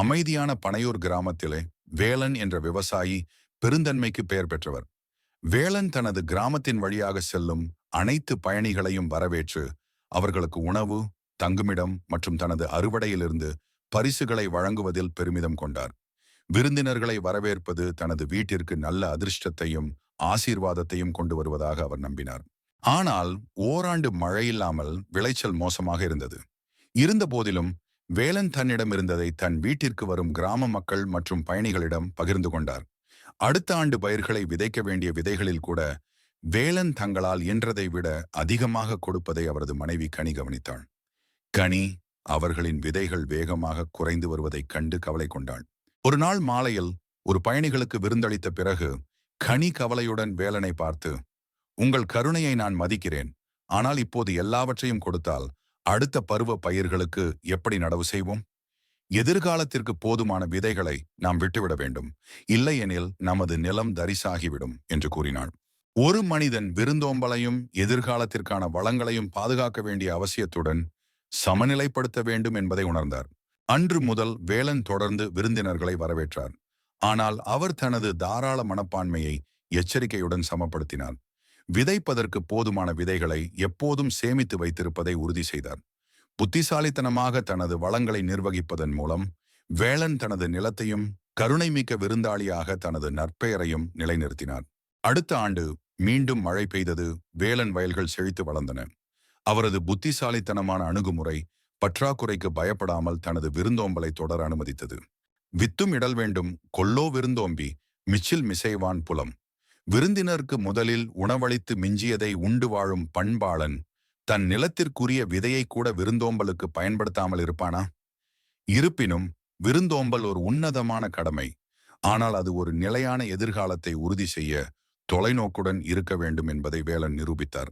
அமைதியான பனையூர் கிராமத்திலே வேலன் என்ற விவசாயி பெருந்தன்மைக்கு பெயர் பெற்றவர். வேலன் தனது கிராமத்தின் வழியாக செல்லும் அனைத்து பயணிகளையும் வரவேற்று அவர்களுக்கு உணவு தங்குமிடம் மற்றும் தனது அறுவடையிலிருந்து பரிசுகளை வழங்குவதில் பெருமிதம் கொண்டார். விருந்தினர்களை வரவேற்பது தனது வீட்டிற்கு நல்ல அதிர்ஷ்டத்தையும் ஆசீர்வாதத்தையும் கொண்டு வருவதாக அவர் நம்பினார். ஆனால் ஓராண்டு மழையில்லாமல் விளைச்சல் மோசமாக இருந்தது. இருந்த போதிலும் வேலன் தன்னிடம் இருந்ததை தன் வீட்டிற்கு வரும் கிராம மக்கள் மற்றும் பயணிகளிடம் பகிர்ந்து கொண்டார். அடுத்த ஆண்டு பயிர்களை விதைக்க வேண்டிய விதைகளில் கூட வேலன் தங்களால் இன்றதை விட அதிகமாக கொடுப்பதை அவரது மனைவி கனி கவனித்தாள். கனி அவர்களின் விதைகள் வேகமாக குறைந்து வருவதைக் கண்டு கவலை கொண்டாள். ஒரு நாள் மாலையில் ஒரு பயணிகளுக்கு விருந்தளித்த பிறகு கனி கவலையுடன் வேலனை பார்த்து உங்கள் கருணையை நான் மதிக்கிறேன். ஆனால் இப்போது எல்லாவற்றையும் கொடுத்தால் அடுத்த பருவ பயிர்களுக்கு எப்படி நடவு செய்வோம்? எதிர்காலத்திற்கு போதுமான விதைகளை நாம் விட்டுவிட வேண்டும். இல்லையெனில் நமது நிலம் தரிசாகிவிடும் என்று கூறினாள். ஒரு மனிதன் விருந்தோம்பலையும் எதிர்காலத்திற்கான வளங்களையும் பாதுகாக்க வேண்டிய அவசியத்துடன் சமநிலைப்படுத்த வேண்டும் என்பதை உணர்ந்தார். அன்று முதல் வேலன் தொடர்ந்து விருந்தினர்களை வரவேற்றார். ஆனால் அவர் தனது தாராள மனப்பான்மையை எச்சரிக்கையுடன் சமப்படுத்தினார். விதைப்பதற்கு போதுமான விதைகளை எப்போதும் சேமித்து வைத்திருப்பதை உறுதி செய்தார். புத்திசாலித்தனமாக தனது வளங்களை நிர்வகிப்பதன் மூலம் வேளன் தனது நிலத்தையும் கருணைமிக்க விருந்தாளியாக தனது நற்பெயரையும் நிலைநிறுத்தினார். அடுத்த ஆண்டு மீண்டும் மழை பெய்தது வேலன் வயல்கள் செழித்து வளர்ந்தன. அவரது புத்திசாலித்தனமான அணுகுமுறை பற்றாக்குறைக்கு பயப்படாமல் தனது விருந்தோம்பலை தொடர அனுமதித்தது. வித்தும் இடல் வேண்டும் கொல்லோ விருந்தோம்பி மிச்சில் மிசைவான் புலம் விருந்தினருக்கு முதலில் உணவளித்து மிஞ்சியதை உண்டு வாழும் பண்பாளன் தன் நிலத்திற்குரிய விதையை கூட விருந்தோம்பலுக்கு பயன்படுத்தாமல் இருப்பானா? இருப்பினும் விருந்தோம்பல் ஒரு உன்னதமான கடமை. ஆனால் அது ஒரு நிலையான எதிர்காலத்தை உறுதி செய்ய தொலைநோக்குடன் இருக்க வேண்டும் என்பதை வேலன் நிரூபித்தார்.